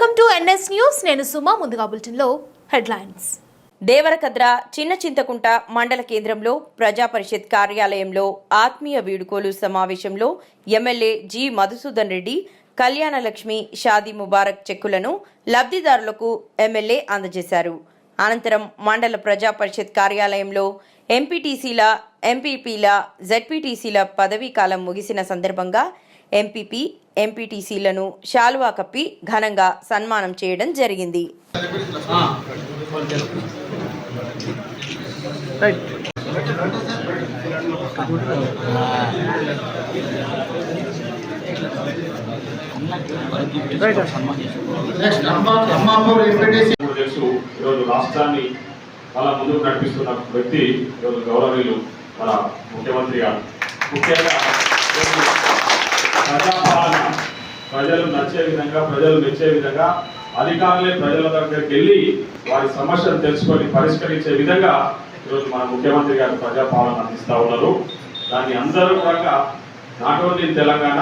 Welcome to NS news. నేను సుమా ముందుగా బులెటిన్లో హెడ్లైన్స్. దేవరకద్ర చిన్న చింతకుంట మండల కేంద్రంలో ప్రజా పరిషత్ కార్యాలయంలో ఆత్మీయ వీడుకోలు సమావేశంలో ఎమ్మెల్యే జి. మధుసూదన్ రెడ్డి కళ్యాణలక్ష్మి షాదీ ముబారక్ చెక్కులను లబ్ధిదారులకు ఎమ్మెల్యే అందజేశారు. అనంతరం మండల ప్రజా పరిషత్ కార్యాలయంలో ఎంపీటీసీల ఎంపీపీల జెడ్పీటీసీల పదవీ కాలం ముగిసిన సందర్భంగా ఎంపీపీ ఎంపీటీసీలను శాలువా కప్పి ఘనంగా సన్మానం చేయడం జరిగింది. రాష్ట్రాన్ని చాలా ముందుకు నడిపిస్తున్న వ్యక్తి ఈరోజు గౌరవీయులు మన ముఖ్యమంత్రి గారు. ముఖ్యంగా ప్రజలు నచ్చే విధంగా ప్రజలు మెచ్చే విధంగా అధికారులే ప్రజల దగ్గరికి వెళ్ళి వారి సమస్యలు తెలుసుకొని పరిష్కరించే విధంగా ఈరోజు మన ముఖ్యమంత్రి గారు ప్రజాపాలన అందిస్తూ ఉన్నారు. దాన్ని అందరూ కూడా నాట్ ఓన్లీ తెలంగాణ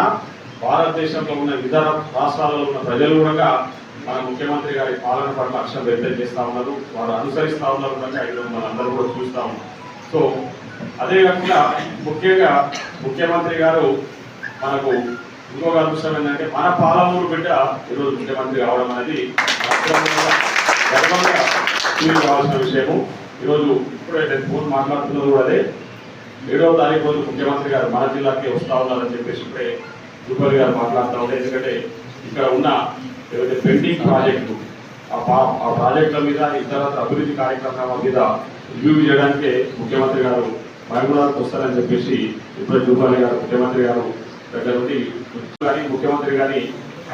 భారతదేశంలో ఉన్న ఇతర రాష్ట్రాలలో ఉన్న ప్రజలు కూడా మన ముఖ్యమంత్రి గారి పాలన పట్ల లక్ష్యం వ్యక్తం చేస్తూ ఉన్నారు. వారు అనుసరిస్తూ ఉన్నారు కనుక ఈరోజు మనందరూ కూడా చూస్తా ఉన్నారు. సో అదే కాకుండా ముఖ్యంగా ముఖ్యమంత్రి గారు మనకు ఇంకొక అంశం ఏంటంటే మన పాలమూరు బిడ్డ ఈరోజు ముఖ్యమంత్రి కావడం అనేది గర్వంగా ఫీల్ కావాల్సిన విషయము. ఈరోజు ఇప్పుడైతే ఫోన్ మాట్లాడుతున్నది కూడా అదే. ఏడవ తారీఖు రోజు ముఖ్యమంత్రి గారు మన జిల్లాకి వస్తా ఉన్నారని చెప్పేసి ఇప్పుడే రూపాయలు గారు మాట్లాడుతూ ఉంటే ఎందుకంటే ఇక్కడ ఉన్న ఏదైతే పెండింగ్ ప్రాజెక్టు ఆ ఆ ప్రాజెక్టుల మీద ఇతర అభివృద్ధి కార్యక్రమాల మీద రివ్యూ చేయడానికి ముఖ్యమంత్రి గారు మహిళలకు వస్తారని చెప్పేసి ఇప్పుడే రూపాయలు గారు ముఖ్యమంత్రి గారు దగ్గర నుండి కానీ ముఖ్యమంత్రి కానీ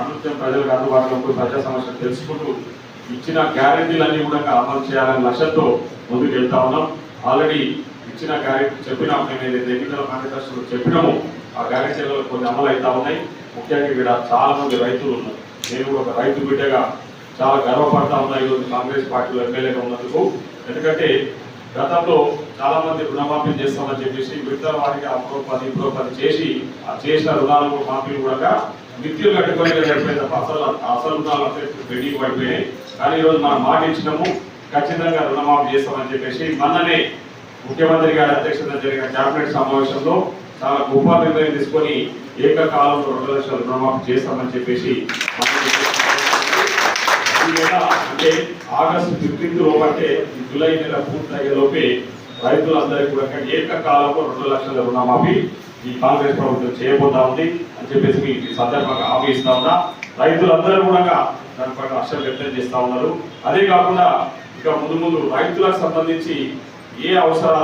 అనుత్యం ప్రజలకు అందుబాటులో ఉంటూ ప్రజా సమస్యలు తెలుసుకుంటూ ఇచ్చిన గ్యారెంటీలన్నీ కూడా అమలు చేయాలనే లక్ష్యంతో ముందుకు వెళ్తా ఉన్నాం. ఆల్రెడీ ఇచ్చిన గ్యారెంటీ చెప్పిన మేము ఎన్నికల మేనిఫెస్టోలో చెప్పినాము ఆ గ్యారెంటీలలో కొన్ని అమలు అవుతా ఉన్నాయి. ముఖ్యంగా ఇక్కడ చాలా మంది రైతులు ఉన్నారు. నేను ఒక రైతు బిడ్డగా చాలా గర్వపడతా ఉన్నా. ఈరోజు కాంగ్రెస్ పార్టీలో ఎమ్మెల్యేగా ఉన్నందుకు. ఎందుకంటే గతంలో చాలా మంది రుణమాఫీ చేస్తామని చెప్పేసి మిగతా వారికి అప్పుడో పది ఇప్పుడు పది చేసి ఆ చేసిన రుణాలు మాఫీలు కూడా మిత్రులు కట్టుకొని తప్ప అసలు అసలు రుణాలు అంటే పడిపోయాయి కానీ ఈరోజు మనం మాట ఇచ్చినాము ఖచ్చితంగా రుణమాఫీ చేస్తామని చెప్పేసి మొన్ననే ముఖ్యమంత్రి గారి అధ్యక్షతన జరిగిన కేబినెట్ సమావేశంలో చాలా గొప్ప నిర్ణయం తీసుకొని ఏకకాలంలో రెండు లక్షల రుణమాఫీ చేస్తామని చెప్పేసి ఈ నెల అంటే ఆగస్టు ఫిఫ్టీన్త్ లోపంటే జులై ఈ జూలై నెల పూర్తయ్యేలోపే రైతులందరికీ కూడా ఏకకాలంలో రెండు లక్షల రుణమాఫీ ఈ కాంగ్రెస్ ప్రభుత్వం చేయబోతా ఉంది అని చెప్పేసి మీకు ఈ సందర్భంగా హామీ ఇస్తా ఉన్నా. రైతులందరూ కూడా దాని పట్ల హర్షం వ్యక్తం చేస్తా ఉన్నారు. అదే కాకుండా ఇక ముందు ముందు రైతులకు సంబంధించి ఏ అవసరాలు